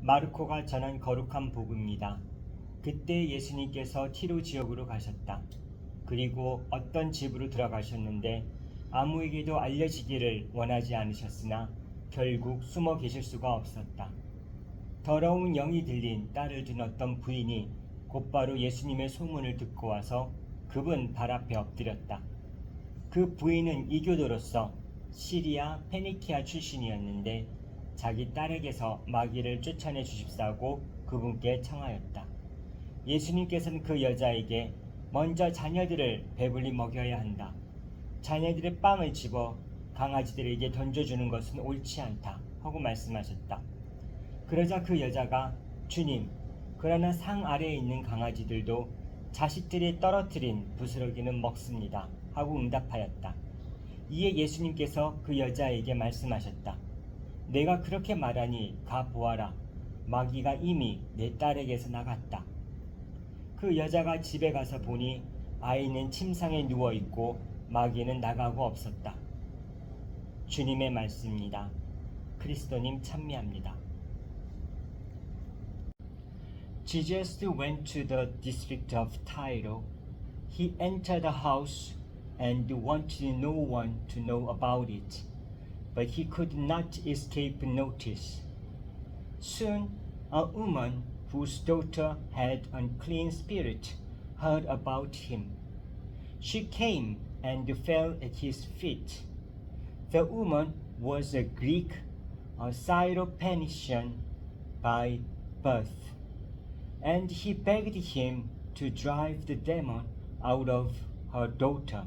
마르코가 전한 거룩한 복음입니다. 그때 예수님께서 티로 지역으로 가셨다. 그리고 어떤 집으로 들어가셨는데 아무에게도 알려지기를 원하지 않으셨으나 결국 숨어 계실 수가 없었다. 더러운 영이 들린 딸을 둔 어떤 부인이 곧바로 예수님의 소문을 듣고 와서 그분 발 앞에 엎드렸다. 그 부인은 이교도로서 시리아 페니키아 출신이었는데 자기 딸에게서 마귀를 쫓아내 주십사고 그분께 청하였다. 예수님께서는 그 여자에게 먼저 자녀들을 배불리 먹여야 한다. 자녀들의 빵을 집어 강아지들에게 던져주는 것은 옳지 않다. 하고 말씀하셨다. 그러자 그 여자가 주님, 그러나 상 아래에 있는 강아지들도 자식들이 떨어뜨린 부스러기는 먹습니다. 하고 응답하였다. 이에 예수님께서 그 여자에게 말씀하셨다. 내가 그렇게 말하니 가 보아라. 마귀가 이미 내 딸에게서 나갔다. 그 여자가 집에 가서 보니 아이는 침상에 누워 있고 마귀는 나가고 없었다. 주님의 말씀입니다. 그리스도님 찬미합니다. Jesus went to the district of Tyre. He entered the house and wanted no one to know about it, but he could not escape notice. Soon, a woman whose daughter had unclean spirit heard about him. She came and fell at his feet. The woman was a Greek, a Syrophoenician by birth, and he begged him to drive the demon out of her daughter.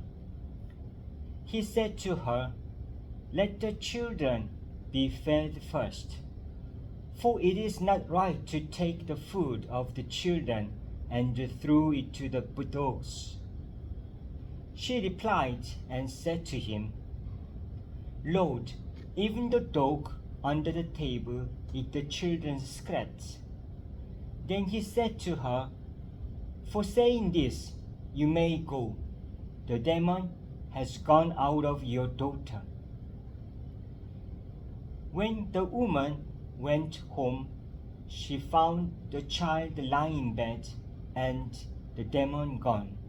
He said to her, Let the children be fed first, for it is not right to take the food of the children and throw it to the dogs. She replied and said to him, Lord, even the dog under the table eat the children's scraps. Then he said to her, For saying this, you may go. The demon has gone out of your daughter. When the woman went home, she found the child lying in bed and the demon gone.